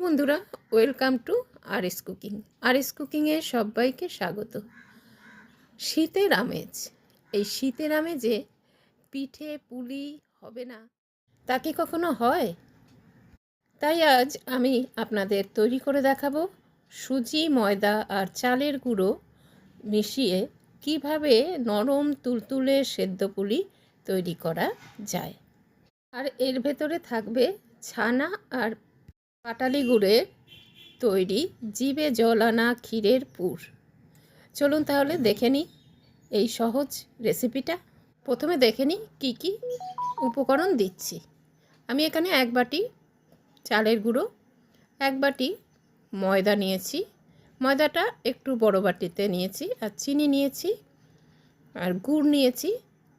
বন্ধুরা welcome to R S cooking R S কুকিংয়ে সবাইকে স্বাগত। শীতের আমেজ। এই শীতের আমেজে পিঠে পুলি হবে না? তা কি কখনো হয়? তাই আজ আমি আপনাদের তৈরি করে দেখাবো সুজি, ময়দা আর চালের গুঁড়ো মিশিয়ে কীভাবে নরম তুলতুলে সেদ্ধ পুলি তৈরি করা যায়। আর এর ভেতরে থাকবে ছানা আর পাটালি গুড়ের তৈরি জিভে জল আনা ক্ষীরের পুর। চলুন তাহলে দেখে নিই এই সহজ রেসিপিটা। প্রথমে দেখে নিই কী কী উপকরণ দিচ্ছি। আমি এখানে এক বাটি চালের গুঁড়ো, এক বাটি ময়দা নিয়েছি। ময়দাটা একটু বড় বাটিতে নিয়েছি আর চিনি নিয়েছি আর গুড় নিয়েছি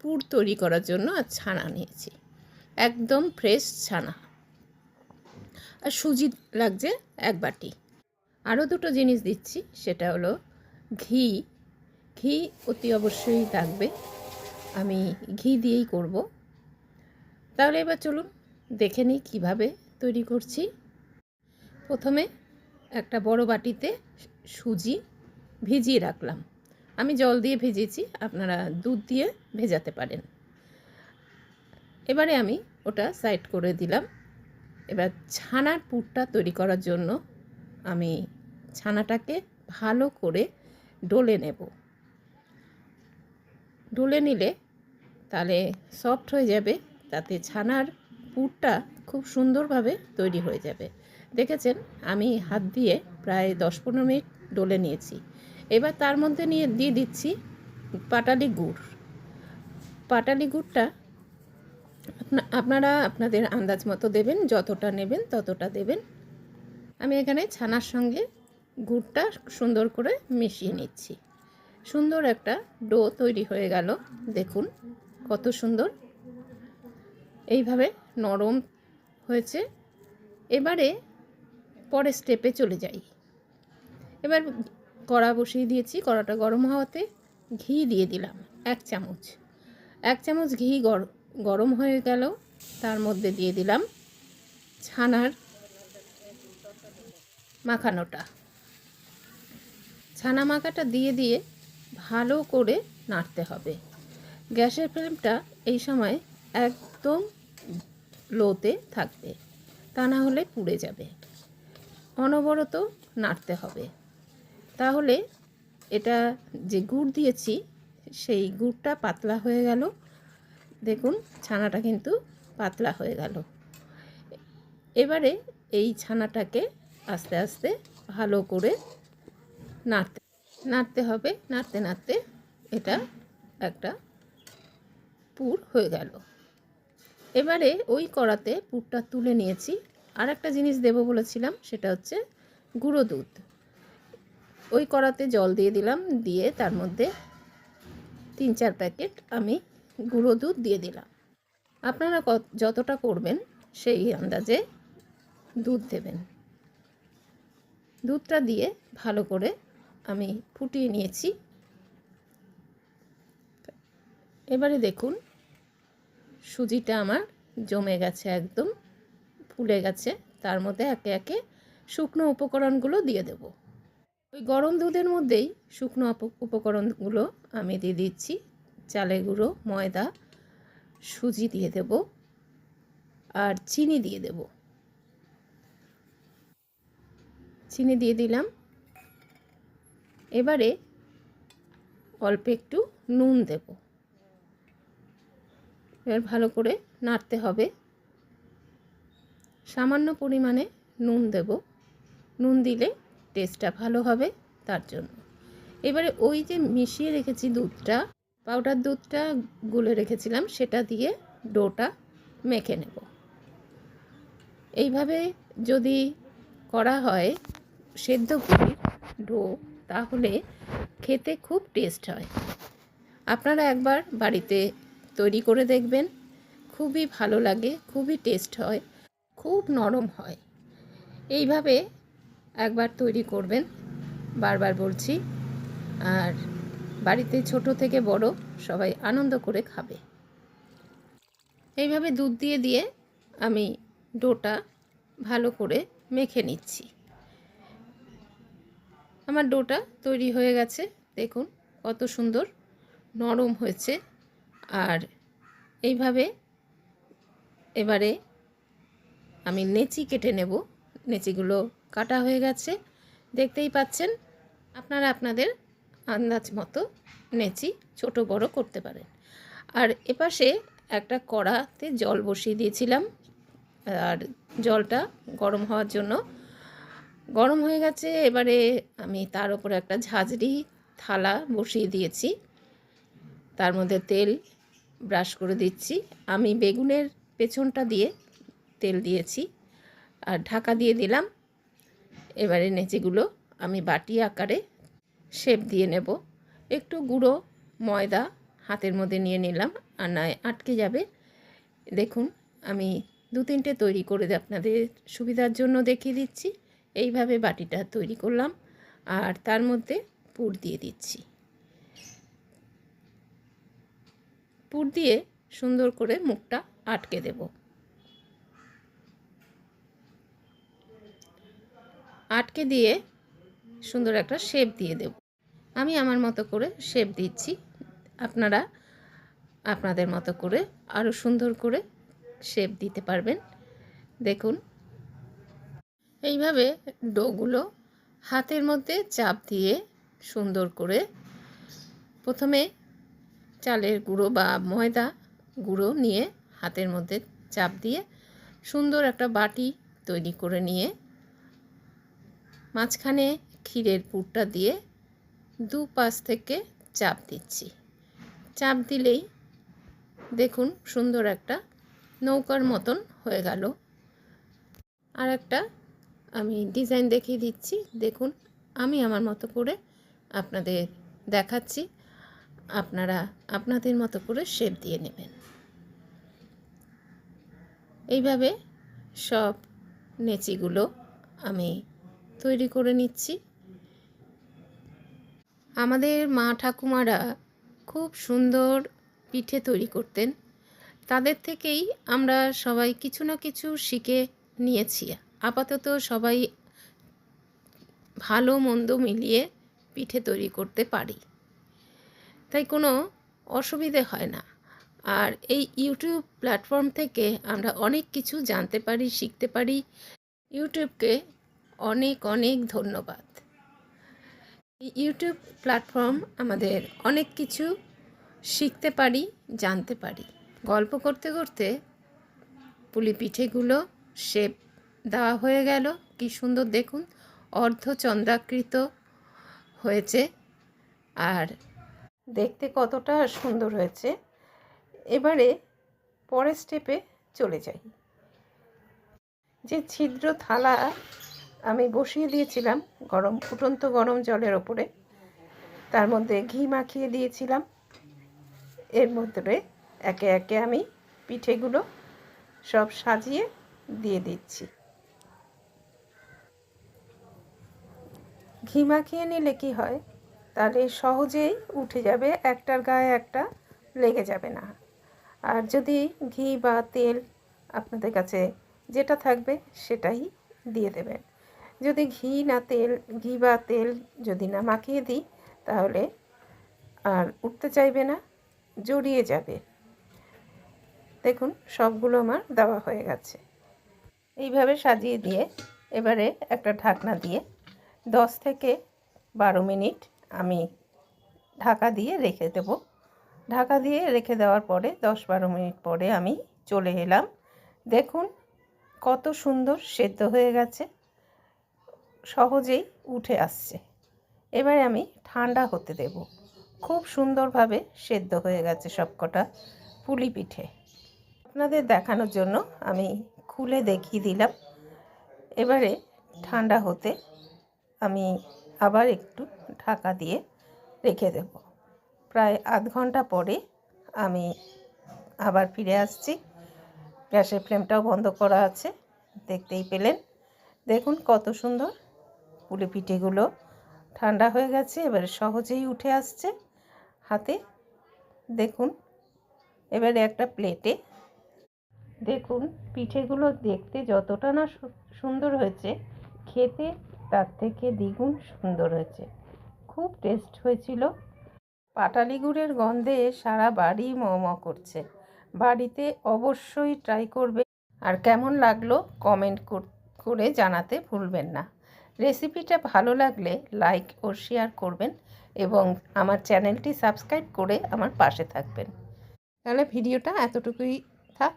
পুর তৈরি করার জন্য আর ছানা নিয়েছি। একদম ফ্রেশ ছানা। আর সুজি লাগছে এক বাটি। আরও দুটো জিনিস দিচ্ছি, সেটা হলো ঘি। ঘি অতি অবশ্যই লাগবে। আমি ঘি দিয়েই করব। তাহলে এবার চলুন দেখে নিই কীভাবে তৈরি করছি। প্রথমে একটা বড় বাটিতে সুজি ভিজিয়ে রাখলাম। আমি জল দিয়ে ভেজেছি আপনারা দুধ দিয়ে ভেজাতে পারেন। এবারে আমি ওটা সাইড করে দিলাম। এবার ছানার পুরটা তৈরি করার জন্য আমি ছানাটাকে ভালো করে ডলে নেব। ডলে নিলে তাহলে সফট হয়ে যাবে, তাতে ছানার পুরটা খুব সুন্দরভাবে তৈরি হয়ে যাবে। দেখেছেন? আমি হাত দিয়ে প্রায় দশ পনেরো মিনিট ডলে নিয়েছি। এবার তার মধ্যে নিয়ে, দিয়ে দিচ্ছি পাটালি গুড়। পাটালি গুড়টা আপনারা আপনাদের আন্দাজ মতো দেবেন, যতটা নেবেন ততটা দেবেন। আমি এখানে ছানার সঙ্গে গুড়টা সুন্দর করে মিশিয়ে নিচ্ছি। সুন্দর একটা ডো তৈরি হয়ে গেল, দেখুন কত সুন্দর। এইভাবে নরম হয়েছে। এবারে পরের স্টেপে চলে যাই। এবার কড়া বসিয়ে দিয়েছি, কড়াটা গরম হওয়াতে ঘি দিয়ে দিলাম, এক চামচ। এক চামচ ঘি গরম গরম হয়ে গেল, তার মধ্যে দিয়ে দিলাম ছানার মাখানোটা। ছানা মাখাটা দিয়ে দিয়ে ভালো করে নাড়তে হবে। গ্যাসের ফ্লেমটা এই সময় একদম লোতে থাকবে, তা না হলে পুড়ে যাবে। অনবরত নাড়তে হবে। তাহলে এটা যে গুড় দিয়েছি, সেই গুড়টা পাতলা হয়ে গেল। দেখুন, ছানাটা কিন্তু পাতলা হয়ে গেল। এবারে এই ছানাটাকে আস্তে আস্তে ভালো করে নাড়তে নাড়তে হবে, নাড়তে নাড়তে এটা একটা পুর হয়ে গেল। এবারে ওই কড়াতে পুরটা তুলে নিয়েছি। আর একটা জিনিস দেব বলেছিলাম, সেটা হচ্ছে গুঁড়ো দুধ। ওই কড়াতে জল দিয়ে দিলাম, দিয়ে তার মধ্যে তিন চার প্যাকেট আমি গুঁড়ো দুধ দিয়ে দিলাম। আপনারা যতটা করবেন সেই আন্দাজে দুধ দেবেন। দুধটা দিয়ে ভালো করে আমি ফুটিয়ে নিয়েছি। এবারে দেখুন, সুজিটা আমার জমে গেছে একদম, ফুলে গেছে। তার মধ্যে একে একে শুকনো উপকরণগুলো দিয়ে দেব। ওই গরম দুধের মধ্যেই শুকনো উপকরণগুলো আমি দিয়ে দিচ্ছি। চালের গুঁড়ো, ময়দা, সুজি দিয়ে দেব আর চিনি দিয়ে দেব। চিনি দিয়ে দিলাম। এবারে অল্প একটু নুন দেব। এবার ভালো করে নাড়তে হবে। সামান্য পরিমাণে নুন দেব। নুন দিলে টেস্টটা ভালো হবে তার জন্য। এবারে ওই যে মিশিয়ে রেখেছি দুধটা পাউডার দুধটা গুলে রেখেছিলাম, সেটা দিয়ে ডোটা মেখে নেব। এইভাবে যদি করা হয়, সেদ্ধ পুরির ডো, তাহলে খেতে খুব টেস্ট হয়। আপনারা একবার বাড়িতে তৈরি করে দেখবেন, খুবই ভালো লাগে, খুবই টেস্ট হয়, খুব নরম হয়। এইভাবে একবার তৈরি করবেন, বারবার বলছি, আর বাড়িতে ছোট থেকে বড় সবাই আনন্দ করে খাবে। এইভাবে দুধ দিয়ে দিয়ে আমি ডোটা ভালো করে মেখে নিচ্ছি। আমার ডোটা তৈরি হয়ে গেছে। দেখুন কত সুন্দর নরম হয়েছে। আর এইভাবে এবারে আমি নেচি কেটে নেব। নেচিগুলো কাটা হয়ে গেছে। দেখতেই পাচ্ছেন, আপনারা আপনাদের আন্দাজ মতো নেচি ছোট বড় করতে পারেন। আর এপাশে একটা কড়াতে জল বসিয়ে দিয়েছিলাম। আর জলটা গরম হওয়ার জন্য। গরম হয়ে গেছে, এবারে আমি তার উপরে একটা ঝাঁঝরি থালা বসিয়ে দিয়েছি। তার মধ্যে তেল ব্রাশ করে দিচ্ছি। আমি বেগুনের পেছনটা দিয়ে তেল দিয়েছি। আর ঢাকা দিয়ে দিলাম। এবারে নেচেগুলো আমি বাটি আকারে শেপ দিয়ে নেব। একটু গুঁড়ো ময়দা হাতের মধ্যে নিয়ে নিলাম। আর নয় আটকে যাবে। দেখুন, আমি দু তিনটে তৈরি করে আপনাদের সুবিধার জন্য দেখিয়ে দিচ্ছি। এইভাবে বাটিটা তৈরি করলাম আর তার মধ্যে পুর দিয়ে দিচ্ছি। পুর দিয়ে সুন্দর করে মুখটা আটকে দেব। আটকে দিয়ে সুন্দর একটা শেপ দিয়ে দেব। আমি আমার মতো করে শেপ দিচ্ছি। আপনারা আপনাদের মতো করে আরও সুন্দর করে শেপ দিতে পারবেন। দেখুন। এইভাবে ডোগুলো হাতের মধ্যে চাপ দিয়ে সুন্দর করে প্রথমে চালের গুঁড়ো বা ময়দা গুঁড়ো নিয়ে হাতের মধ্যে চাপ দিয়ে সুন্দর একটা বাটি তৈরি করে নিয়ে মাঝখানে ক্ষীরের পুরটা দিয়ে দু পাশ থেকে চাপ দিচ্ছি। চাপ দিলেই দেখুন সুন্দর একটা নৌকার মতন হয়ে গেল। আর একটা আমি ডিজাইন দেখিয়ে দিচ্ছি। দেখুন, আমি আমার মতো করে আপনাদের দেখাচ্ছি। আপনারা আপনাদের মতো করে শেপ দিয়ে নেবেন। এইভাবে সব নেচিগুলো আমি তৈরি করে নিচ্ছি। আমাদের মা ঠাকুমারা খুব সুন্দর পিঠে তৈরি করতেন। তাদের থেকেই আমরা সবাই কিছু না কিছু শিখে নিয়েছি। আপাতত সবাই ভালো মন্দ মিলিয়ে পিঠে তৈরি করতে পারি। তাই কোনো অসুবিধে হয় না। আর এই ইউটিউব প্ল্যাটফর্ম থেকে আমরা অনেক কিছু জানতে পারি, শিখতে পারি। ইউটিউবকে অনেক অনেক ধন্যবাদ। ইউটিউব প্ল্যাটফর্ম আমাদের অনেক কিছু শিখতে পারি, জানতে পারি। গল্প করতে করতে পুলি পিঠেগুলো শেপ দেওয়া হয়ে গেল। কি সুন্দর দেখুন, অর্ধচন্দ্রাকৃত হয়েছে আর দেখতে কতটা সুন্দর হয়েছে। এবারে পরের স্টেপে চলে যাই। যে ছিদ্র থালা আমি বসিয়ে দিয়েছিলাম গরম, ফুটন্ত গরম জলের ওপরে। তার মধ্যে ঘি মাখিয়ে দিয়েছিলাম। এর মধ্যে একে একে আমি পিঠেগুলো সব সাজিয়ে দিয়ে দিচ্ছি। ঘি মাখিয়ে নিলে কি হয়? তাহলে সহজেই উঠে যাবে, একটার গায়ে একটা লেগে যাবে না। আর যদি ঘি বা তেল আপনাদের কাছে যেটা থাকবে সেটাই দিয়ে দেবেন। যদি ঘি না তেল, ঘি বা তেল যদি না মাখিয়ে দিই, তাহলে আর উঠতে চাইবে না, জড়িয়ে যাবে। দেখুন, সবগুলো আমার দেওয়া হয়ে গেছে। এইভাবে সাজিয়ে দিয়ে এবারে একটা ঢাকনা দিয়ে দশ থেকে বারো মিনিট আমি ঢাকা দিয়ে রেখে দেব। ঢাকা দিয়ে রেখে দেওয়ার পরে দশ বারো মিনিট পরে আমি চলে এলাম। দেখুন, কত সুন্দর সেদ্ধ হয়ে গেছে। সহজেই উঠে আসছে। এবারে আমি ঠান্ডা হতে দেব। খুব সুন্দরভাবে সেদ্ধ হয়ে গেছে সবকটা পুলি পিঠে। আপনাদের দেখানোর জন্য আমি খুলে দেখিয়ে দিলাম। এবারে ঠান্ডা হতে আমি আবার একটু ঢাকা দিয়ে রেখে দেব। প্রায় আধ ঘণ্টা পরে আমি আবার ফিরে আসছি। গ্যাসের ফ্লেমটাও বন্ধ করা আছে, দেখতেই পেলেন। দেখুন কত সুন্দর পুলি পিঠেগুলো ঠান্ডা হয়ে গেছে, এবারে সহজেই উঠে আসছে। হাতে দেখুন, এবারে একটা প্লেটে দেখুন পিঠেগুলো দেখতে যতটা না সুন্দর হয়েছে, খেতে তার থেকে দ্বিগুণ সুন্দর হয়েছে। খুব টেস্ট হয়েছিল। পাটালি গুড়ের গন্ধে সারা বাড়ি ম ম করছে। বাড়িতে অবশ্যই ট্রাই করবে। আর কেমন লাগল কমেন্ট করে জানাতে ভুলবেন না। রেসিপিটা ভালো লাগলে লাইক ও শেয়ার করবেন এবং আমার চ্যানেলটি সাবস্ক্রাইব করে আমার পাশে থাকবেন। তাহলে ভিডিওটা এতটুকুই থাক।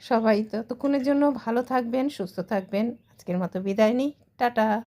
সবাই ততক্ষণের জন্য ভালো থাকবেন, সুস্থ থাকবেন। আজকের মতো বিদায় নিই। টাটা।